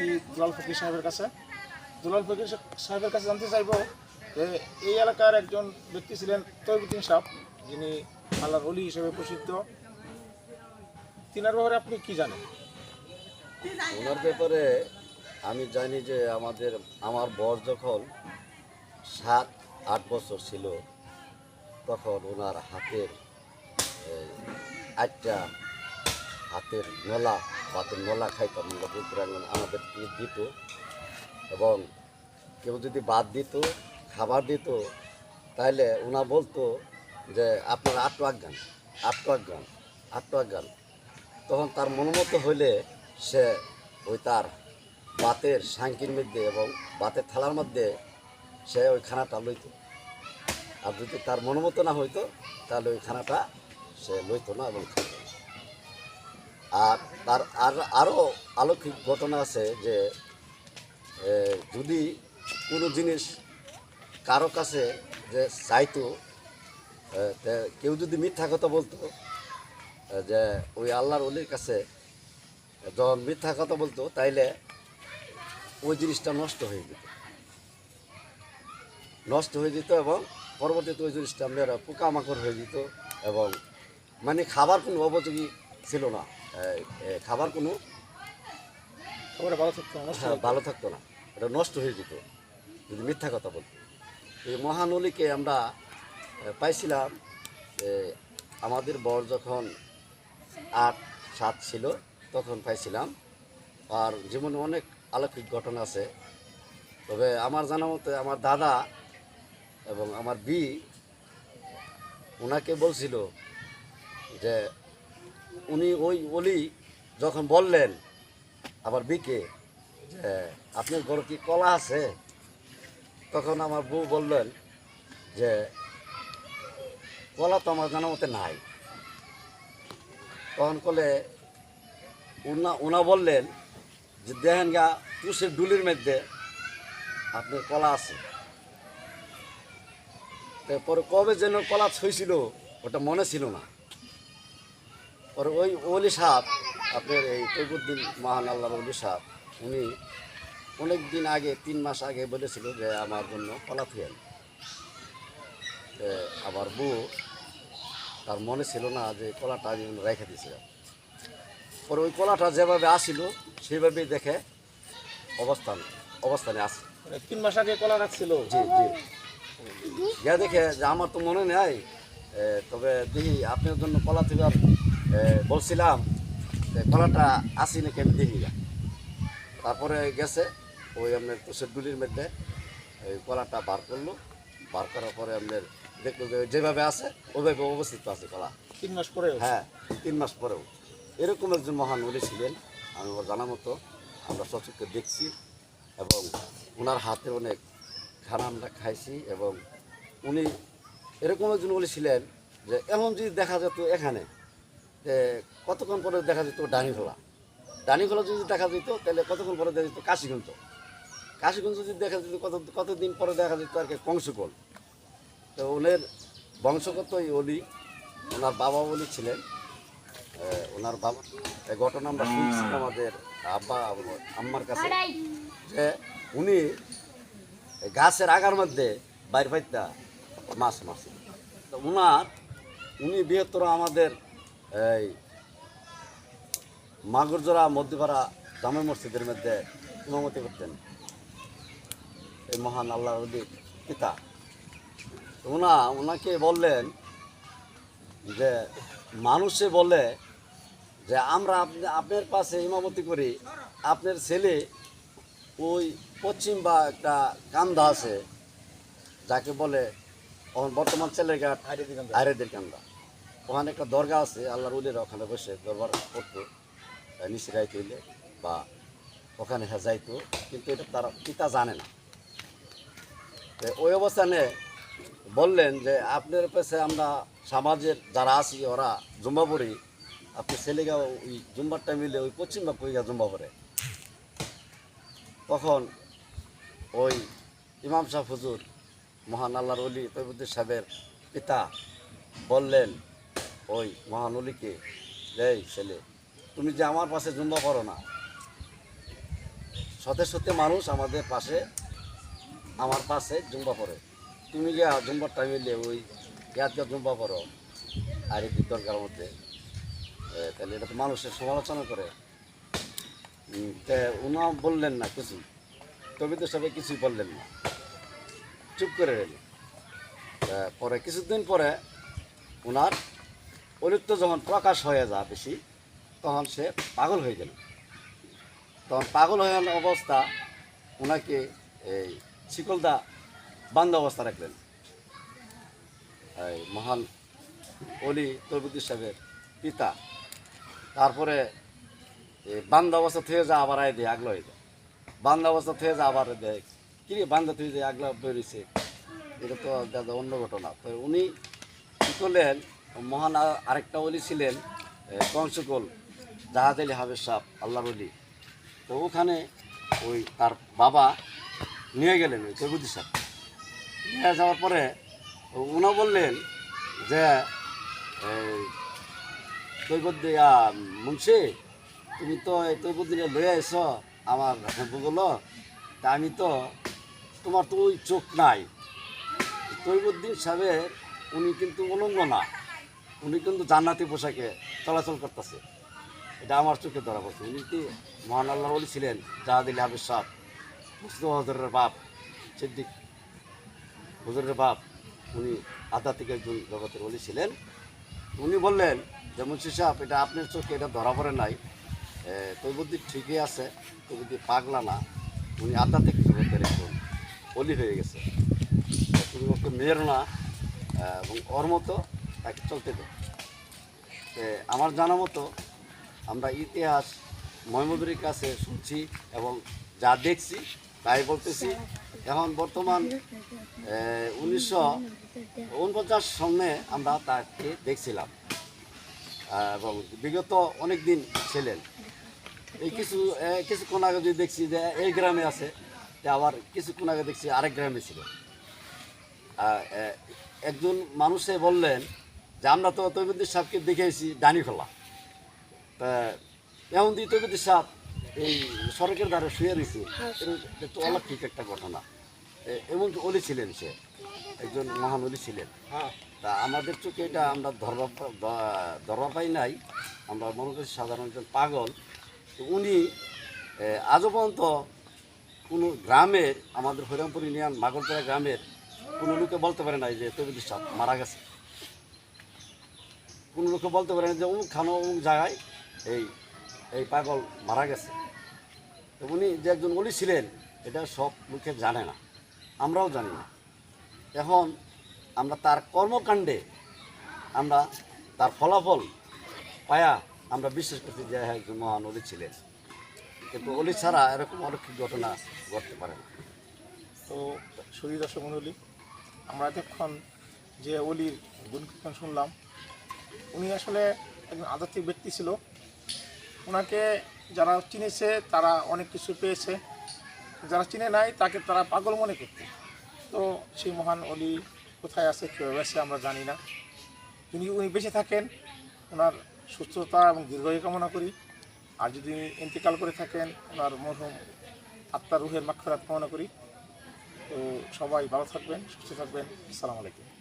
ব্যক্তি দুলাল ফকির সাহেবের কাছে? দুলাল ফকির সাহেবের কাছে জানতে চাইব যে এই এলাকার একজন ব্যক্তি ছিলেন তৈবুদ্দিন সাহ, যিনি আল্লাহর অলি হিসেবে প্রসিদ্ধ। তিনার ব্যাপারে আপনি কি জানেন? ওনার ব্যাপারে আমি জানি যে আমাদের, আমার বর যখন সাত, আট বছর ছিল, তখন ওনার হাতের আটটা হাতের নলা ভাতের নলা খাইতাম, আমরা বুকুরাঙ্গন আমাদের দিত? এবং কেউ যদি বাদ দিত, খাবার দিত তাহলে ওনা বলতো যে, আপনার আটটু গান আটটু গান আটটু গান তখন তার মনোমতো হইলে সে ওই তার বাতের সাংকির মধ্যে এবং বাতের থালার মধ্যে সে ওই খানাটা লইত। আর যদি তার মনোমতো না হইতো, তাহলে ওই খানাটা সে লইতো না এবং না। আর তার আর আরও আলৌকিক ঘটনা আছে যে যদি কোনো জিনিস কারও কাছে যে চাইতো কেউ যদি মিথ্যা কথা বলতো যে ওই আল্লাহর অলির কাছে যখন মিথ্যা কথা বলতো, তাইলে ওই জিনিসটা নষ্ট হয়ে যেত। নষ্ট হয়ে যেত এবং পরবর্তীতে ওই জিনিসটা আপনার পোকামাকড় হয়ে যেত এবং মানে খাবার কোনো উপযোগী ছিল না। খাবার কোনো খবরে ভালো থাকতো নষ্ট হ্যাঁ, ভালো থাকতো না। এটা নষ্ট হয়ে যেত যদি মিথ্যা কথা বলতো। এই মহানলীকে আমরা পাইছিলাম আমাদের বর যখন আট সাত ছিল তখন পাইছিলাম। আর জীবনে অনেক অলৌকিক ঘটনা আছে। তবে আমার জানা মতে আমার দাদা এবং আমার বি ওনাকে বলছিল যে উনি ওই অলি যখন বললেন, আবার বিকে, যে আপনার ঘরে কি কলা আছে? তখন আমার বউ বললেন যে, কলা তো আমার জানা মতে নাই। তখন কলে উনা উনা বললেন যে, দেখেন গা, তুষের ডুলির মধ্যে আপনার কলা আছে। তারপরে কবে যেন কলা ছইছিল, ওটা মনে ছিল না। পরে ওই ওলি সাহেব আপনার এই তৈবুদ্দিন মহান আল্লাহর ওলি সাহেব উনি অনেক দিন আগে তিন মাস আগে বলেছিল যে আমার জন্য কলা থুয়েন আবার বউ তার মনে ছিল না যে কলাটা আমি রেখে দিয়েছিলাম। পরে ওই কলাটা যেভাবে আসিল সেইভাবেই দেখে অবস্থান অবস্থানে আছে। মানে তিন মাস আগে কলা রাখছিল? জি জি। গিয়া দেখে যে আমার তো মনে নেই তবে দেখি আপনার জন্য কলা থেকে বলছিলাম যে কলাটা আসি নাকি আমি দেখি না। তারপরে গেছে ওই আপনার তুষেরগুলির মধ্যে এই কলাটা বার করল। বার করার পরে আপনার দেখল যে যেভাবে আছে ওইভাবে অবস্থিত আছে কলা তিন মাস পরে হ্যাঁ তিন মাস পরেও। এরকম একজন মহান উনি ছিলেন আমি ওর জানা মতো আমরা সচক্ষে দেখছি এবং ওনার হাতে অনেক খানা আমরা খাইছি এবং উনি এরকম একজন উনি ছিলেন যে এমন যদি দেখা যেত এখানে যে কতক্ষণ পরে দেখা যেত ডানি খোলা? ডানি খোলা যদি দেখা যেত তাহলে কতক্ষণ পরে দেখা যেত কাশিগঞ্জ? কাশিগঞ্জ যদি দেখা যেত কত কতদিন পরে দেখা যেত আর কি কংসকল তো ওনের বংশগত এই অলি ওনার বাবা বলি ছিলেন। ওনার বাবা এই ঘটনা আমরা শুনছি আমাদের আব্বা আম্মার কাছে যে উনি গাছের আগার মধ্যে বাইর ফাইতা মাছ মাছ তো উনার উনি বৃহত্তর আমাদের এই মাগুরজোড়া মধ্যপাড়া জামে মসজিদের মধ্যে ইমামতি করতেন। এই মহান আল্লাহ পিতা। উনা ওনাকে বললেন যে মানুষে বলে যে আমরা আপনি আপনার পাশে ইমামতি করি। আপনার ছেলে ওই পশ্চিম বা একটা কান্দা আছে যাকে বলে বর্তমান ছেলেঘাট আয়রেদের কান্দা ওখানে একটা দরগা আছে, আল্লাহর উলিরা ওখানে বসে দরবার করতো নিচে গাইতে হইলে বা ওখানে হ্যাঁ যাইতো, কিন্তু এটা তার পিতা জানে না। তো ওই অবস্থানে বললেন যে, আপনার কাছে আমরা সমাজের যারা আছি, ওরা জুম্বা পড়ি, আপনি ছেলেগা ওই জুম্বারটা মিলে ওই পশ্চিম বা কইগা জুম্বা পড়ে। তখন ওই ইমাম সাহ হুজুর, মহান আল্লাহর অলি তৈবুদ্দিন সাহেবের পিতা বললেন ওই মহান দেয় ছেলে, তুমি যে আমার পাশে জুম্বা করো না। শতে শতে মানুষ আমাদের পাশে, আমার পাশে জুম্বা করে। তুমি গিয়া জুম্বার টাইমে ওই গিয়া জুম্বা পড়ো আর এই দরকার মধ্যে তাহলে এটা তো মানুষের সমালোচনা করে। তে উনা বললেন না কিছু। তবে তো সবাই কিছুই বললেন না। চুপ করে রইলেন। পরে, কিছুদিন পরে ওনার অলিপ্ত যখন প্রকাশ হয়ে যা বেশি, তখন সে পাগল হয়ে গেল। তখন পাগল হয়ে অবস্থা ওনাকে এই শিকলদা বান্ধ অবস্থা রাখলেন। এই মহান অলি তরবুদ্দি সাহেবের পিতা। তারপরে বান্ধ অবস্থা থেকে যা আবার আয় দিয়ে আগলো হয়ে যায় বান্ধ অবস্থা থেকে যা আবার দেয় কি রে বান্ধ থেকে যে আগলা বেরিয়েছে এটা তো দাদা অন্য ঘটনা। তো উনি কী করলেন মহান আরেকটা অলি ছিলেন কংসকল, জাহাজ আলী হাবের সাহ আল্লাহর অলি তো ওখানে ওই তার বাবা নিয়ে গেলেন, ওই তৈবুদ্দি সাহেব। নিয়ে যাওয়ার পরে উনা বললেন যে তৈবদ্দি মুন্সি, তুমি তো তৈবদ্দিনে লয়ে আইস আমার বগুলো তা আমি তো, তোমার তো ওই চোখ নাই। তৈবুদ্দিন সাহেবের উনি কিন্তু উলঙ্গ না। উনি কিন্তু জান্নাতি পোশাকে চলাচল করতেছে। এটা আমার চোখে ধরা পড়ছে। উনি কি মহান আল্লাহ বলি ছিলেন? জাহাদিল হাবিজ সাহ হজরের বাপ, সিদ্দিক হজরের বাপ, উনি আধ্যাত্মিক একজন জগতের বলি ছিলেন। উনি বললেন যে, মুন্সি সাহেব, এটা আপনার চোখে এটা ধরা পড়ে নাই। তৈবুদ্দি ঠিকই আছে, তৈবুদ্দি পাগলা না। উনি আধ্যাত্মিক জগতের একজন বলি হয়ে গেছে। তুমি ওকে মেয়ের না এবং ওর মতো তাকে চলতে দেয় আমার জানা মতো আমরা ইতিহাস মহম্মদুরের কাছে শুনছি এবং যা দেখছি তাই বলতেছি। এখন বর্তমান উনিশশো উনপঞ্চাশ সনে আমরা তাকে দেখছিলাম এবং বিগত অনেক দিন ছিলেন। এই কিছু কিছুক্ষণ আগে যদি দেখছি যে এই গ্রামে আছে আবার কিছুক্ষণ আগে দেখছি আরেক গ্রামে ছিল। একজন মানুষে বললেন যে আমরা তো তৈবুদ্দিন সাহেবকে দেখেছি ডানি খোলা। তা এমন দিয়ে তৈবুদ্দিন সাহেব এই সড়কের ধারে শুয়ে রয়েছে। এটা একটু অলৌকিক একটা ঘটনা। এমন অলি ছিলেন সে? একজন মহান অলি ছিলেন। হ্যাঁ। তা আমাদের চোখে এটা আমরা বা- ধরবা পাই নাই। আমরা মনে করছি সাধারণ একজন পাগল। তো উনি আজও পর্যন্ত কোনো গ্রামের আমাদের হরিরামপুর ইউনিয়ন মাগলপাড়া গ্রামের কোনো লোকে বলতে পারে নাই যে তবিদুর সাহ মারা গেছে। কোনো লোকে বলতে পারে না যে অমুক খানো, অমুক জায়গায় এই এই পাগল মারা গেছে। উনি যে একজন অলি ছিলেন, এটা সব লোকে জানে না। আমরাও জানি না। এখন আমরা তার কর্মকাণ্ডে আমরা তার ফলাফল পায়া আমরা বিশ্বাস করছি যে হ্যাঁ একজন মহান অলি ছিলেন। কিন্তু অলি ছাড়া এরকম অলৌকিক ঘটনা ঘটতে পারে না। তো সুদী দর্শক মণ্ডলী আমরা এতক্ষণ যে অলির গুণকীর্তন শুনলাম উনি আসলে একজন আধ্যাত্মিক ব্যক্তি ছিল। ওনাকে যারা চিনেছে, তারা অনেক কিছু পেয়েছে। যারা চিনে নাই, তাকে তারা পাগল মনে করত। তো সেই মহান অলি কোথায় আছে, কীভাবে আছে, আমরা জানি না। যদি উনি বেঁচে থাকেন ওনার সুস্থতা এবং দীর্ঘায়ু কামনা করি। আর যদি ইন্তেকাল করে থাকেন ওনার মরহুম আত্মার রুহের মাক্ষরাত কামনা করি। তো সবাই ভালো থাকবেন, সুস্থ থাকবেন। আসসালামু আলাইকুম।